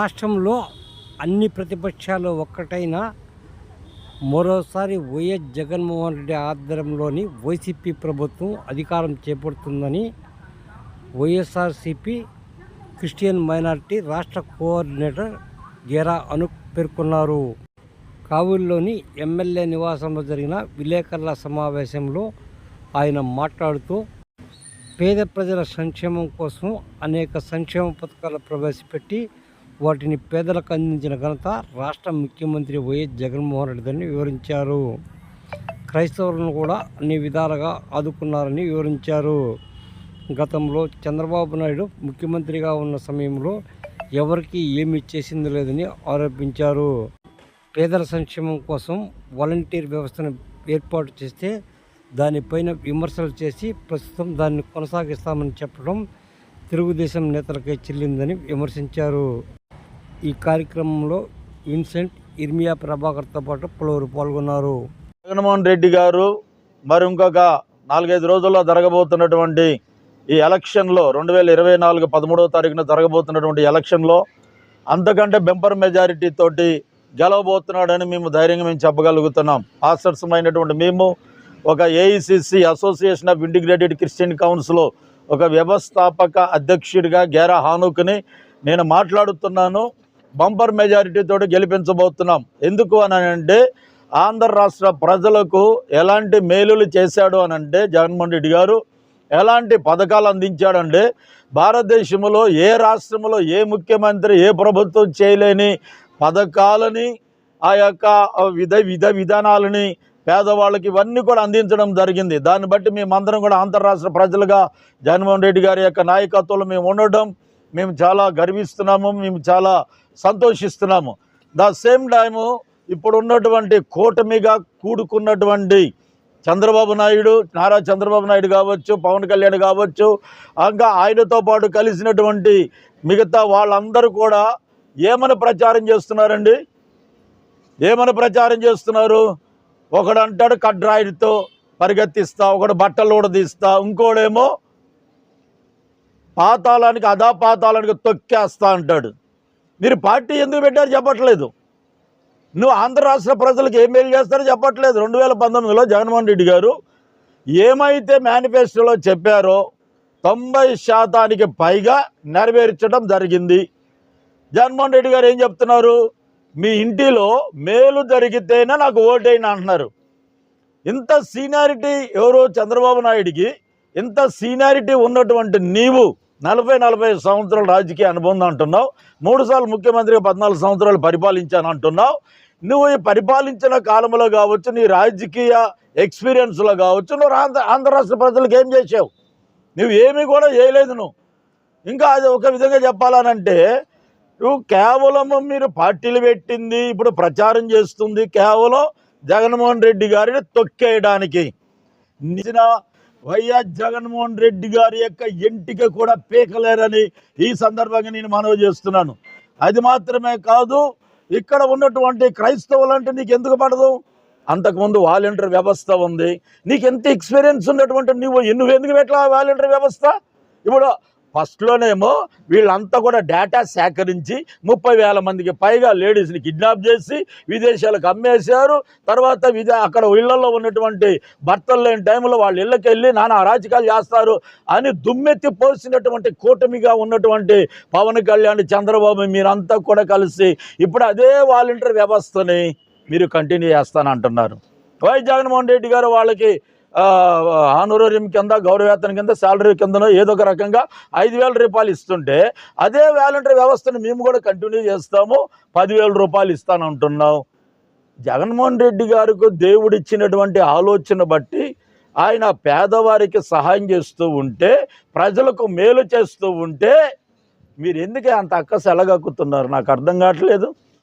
రాష్ట్రంలో అన్ని ప్రతిపక్షాలు ఒక్కటైన మరోసారి వైఎస్ జగన్మోహన్ రెడ్డి ఆధ్వర్యంలోని వైసీపీ ప్రభుత్వం అధికారం చేపడుతుందని వైఎస్ఆర్సిపి క్రిస్టియన్ మైనారిటీ రాష్ట్ర కోఆర్డినేటర్ గేరా అను పేర్కొన్నారు. కావుల్లోని ఎమ్మెల్యే నివాసంలో జరిగిన విలేకరుల సమావేశంలో ఆయన మాట్లాడుతూ పేద ప్రజల సంక్షేమం కోసం అనేక సంక్షేమ పథకాలు ప్రవేశపెట్టి వాటిని పేదలకు అందించిన ఘనత రాష్ట్ర ముఖ్యమంత్రి వైఎస్ జగన్మోహన్ రెడ్డిని వివరించారు. క్రైస్తవులను కూడా అన్ని విధాలుగా ఆదుకున్నారని వివరించారు. గతంలో చంద్రబాబు నాయుడు ముఖ్యమంత్రిగా ఉన్న సమయంలో ఎవరికి ఏమి చేసింది లేదని ఆరోపించారు. పేదల సంక్షేమం కోసం వాలంటీర్ వ్యవస్థను ఏర్పాటు చేస్తే దానిపైన విమర్శలు చేసి ప్రస్తుతం దాన్ని కొనసాగిస్తామని చెప్పడం తెలుగుదేశం నేతలకే చెల్లిందని విమర్శించారు. ఈ కార్యక్రమంలో విన్సెంట్ ఇర్మియా ప్రభాకర్తో పాటు పలువురు పాల్గొన్నారు. జగన్మోహన్ రెడ్డి గారు మరి ఇంకొక నాలుగైదు రోజుల్లో జరగబోతున్నటువంటి ఈ ఎలక్షన్లో రెండు వేల ఇరవై నాలుగు పదమూడవ తారీఖున జరగబోతున్నటువంటి ఎలక్షన్లో అంతకంటే బెంపర్ మెజారిటీ తోటి గెలవబోతున్నాడని మేము ధైర్యంగా మేము చెప్పగలుగుతున్నాం. ఆసర్సమైనటువంటి మేము ఒక AICC association of integrated Christian council ఒక వ్యవస్థాపక అధ్యక్షుడిగా గేరా హానుక్ని నేను మాట్లాడుతున్నాను. బంపర్ మెజారిటీతో గెలిపించబోతున్నాం. ఎందుకు అని అంటే ఆంధ్ర రాష్ట్ర ప్రజలకు ఎలాంటి మేలులు చేశాడు అనంటే జగన్మోహన్ రెడ్డి గారు ఎలాంటి పథకాలు అందించాడంటే భారతదేశంలో ఏ రాష్ట్రంలో ఏ ముఖ్యమంత్రి ఏ ప్రభుత్వం చేయలేని పథకాలని ఆ యొక్క విధ విధ విధానాలని పేదవాళ్ళకి ఇవన్నీ కూడా అందించడం జరిగింది. దాన్ని బట్టి మేమందరం కూడా అంతర్రాష్ట్ర ప్రజలుగా జగన్మోహన్ రెడ్డి గారి యొక్క నాయకత్వంలో మేము ఉండడం మేము చాలా గర్విస్తున్నాము మేము చాలా సంతోషిస్తున్నాము. ద సేమ్ టైము ఇప్పుడు ఉన్నటువంటి కూటమిగా కూడుకున్నటువంటి చంద్రబాబు నాయుడు నారా చంద్రబాబు నాయుడు కావచ్చు పవన్ కళ్యాణ్ కావచ్చు ఇంకా ఆయనతో పాటు కలిసినటువంటి మిగతా వాళ్ళందరూ కూడా ఏమని ప్రచారం చేస్తున్నారండి? ఏమని ప్రచారం చేస్తున్నారు? ఒకడు అంటాడు కడ్రాయితో పరిగెత్తిస్తా ఒకడు బట్టలు ఊడదీస్తా ఇంకోడేమో పాతాళానికి అదా పాతాళానికి తొక్కేస్తా అంటాడు. మీరు పార్టీ ఎందుకు పెట్టారు చెప్పట్లేదు. నువ్వు ఆంధ్ర రాష్ట్ర ప్రజలకు ఏం మేలు చేస్తారో చెప్పట్లేదు. రెండు వేల పంతొమ్మిదిలో జగన్మోహన్ రెడ్డి గారు ఏమైతే మేనిఫెస్టోలో చెప్పారో తొంభై శాతానికి పైగా నెరవేర్చడం జరిగింది. జగన్మోహన్ రెడ్డి గారు ఏం చెప్తున్నారు? మీ ఇంటిలో మేలు జరిగితేనే నాకు ఓటైనా అంటున్నారు. ఇంత సీనియారిటీ ఎవరో? చంద్రబాబు నాయుడికి ఇంత సీనియారిటీ ఉన్నటువంటి నీవు నలభై నలభై సంవత్సరాల రాజకీయ అనుబంధం అంటున్నావు మూడు సార్లు ముఖ్యమంత్రిగా పద్నాలుగు సంవత్సరాలు పరిపాలించాను అంటున్నావు నువ్వు ఈ పరిపాలించిన కాలంలో కావచ్చు నీ రాజకీయ ఎక్స్పీరియన్స్లో కావచ్చు నువ్వు ఆంధ్ర ఆంధ్ర రాష్ట్ర ప్రజలకు ఏం చేసావు నువ్వు ఏమీ కూడా చేయలేదు నువ్వు. ఇంకా అది ఒక విధంగా చెప్పాలనంటే నువ్వు కేవలం మీరు పార్టీలు పెట్టింది ఇప్పుడు ప్రచారం చేస్తుంది కేవలం జగన్మోహన్ రెడ్డి గారిని తొక్కేయడానికి. నిజన వైఎస్ జగన్మోహన్ రెడ్డి గారి యొక్క ఎంటిక కూడా పీకలేరని ఈ సందర్భంగా నేను మనవి చేస్తున్నాను. అది మాత్రమే కాదు ఇక్కడ ఉన్నటువంటి క్రైస్తవులు అంటే నీకు ఎందుకు పడదు? అంతకుముందు వాలంటీర్ వ్యవస్థ ఉంది. నీకు ఎంత ఎక్స్పీరియన్స్ ఉన్నటువంటి నువ్వు నువ్వు ఎందుకు పెట్టలా వాలంటీర్ వ్యవస్థ? ఇప్పుడు ఫస్ట్లోనేమో వీళ్ళంతా కూడా డేటా సేకరించి ముప్పై వేల మందికి పైగా లేడీస్ని కిడ్నాప్ చేసి విదేశాలకు అమ్మేశారు. తర్వాత విదే అక్కడ ఇళ్ళలో ఉన్నటువంటి భర్తలు లేని టైంలో వాళ్ళ ఇళ్ళకి వెళ్ళి నానా అరాచకాలు చేస్తారు అని దుమ్మెత్తి పోసినటువంటి కూటమిగా ఉన్నటువంటి పవన్ కళ్యాణ్ చంద్రబాబు మీరంతా కూడా కలిసి ఇప్పుడు అదే వాలంటీర్ వ్యవస్థని మీరు కంటిన్యూ చేస్తానంటున్నారు. వై జగన్మోహన్ రెడ్డి గారు వాళ్ళకి ఆనోరేరియం కింద గౌరవేతనం కింద శాలరీ కిందనో ఏదో ఒక రకంగా ఐదు వేల రూపాయలు ఇస్తుంటే అదే వాలంటీర్ వ్యవస్థను మేము కూడా కంటిన్యూ చేస్తాము. పదివేల రూపాయలు ఇస్తానంటున్నాం జగన్మోహన్ రెడ్డి గారికి దేవుడు ఇచ్చినటువంటి ఆలోచన బట్టి ఆయన పేదవారికి సహాయం చేస్తూ ఉంటే ప్రజలకు మేలు చేస్తూ ఉంటే మీరు ఎందుకే అంత అక్కసెలగక్కుతున్నారు? నాకు అర్థం కావట్లేదు.